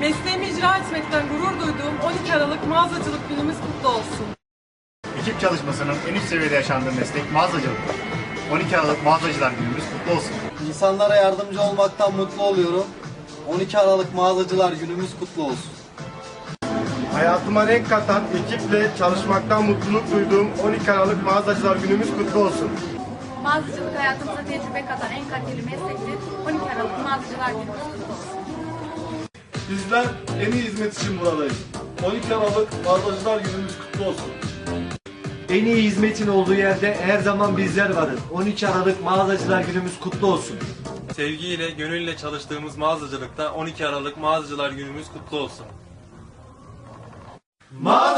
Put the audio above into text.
Mesleğimi icra etmekten gurur duyduğum 12 Aralık mağazacılık günümüz kutlu olsun. Ekip çalışmasının en üst seviyede yaşandığı meslek mağazacılık. 12 Aralık Mağazacılar Günümüz kutlu olsun. İnsanlara yardımcı olmaktan mutlu oluyorum. 12 Aralık Mağazacılar Günümüz kutlu olsun. Hayatıma renk katan ekiple çalışmaktan mutluluk duyduğum 12 Aralık Mağazacılar Günümüz kutlu olsun. Mağazacılık hayatımıza tecrübe katan en kaliteli meslektir. 12 Aralık Mağazacılar Günü kutlu olsun. Bizler en iyi hizmet için buradayız. 12 Aralık Mağazacılar Günümüz kutlu olsun. En iyi hizmetin olduğu yerde her zaman bizler varız. 12 Aralık Mağazacılar Günümüz kutlu olsun. Sevgiyle, gönülle çalıştığımız mağazacılıkta 12 Aralık Mağazacılar Günümüz kutlu olsun. Mağaza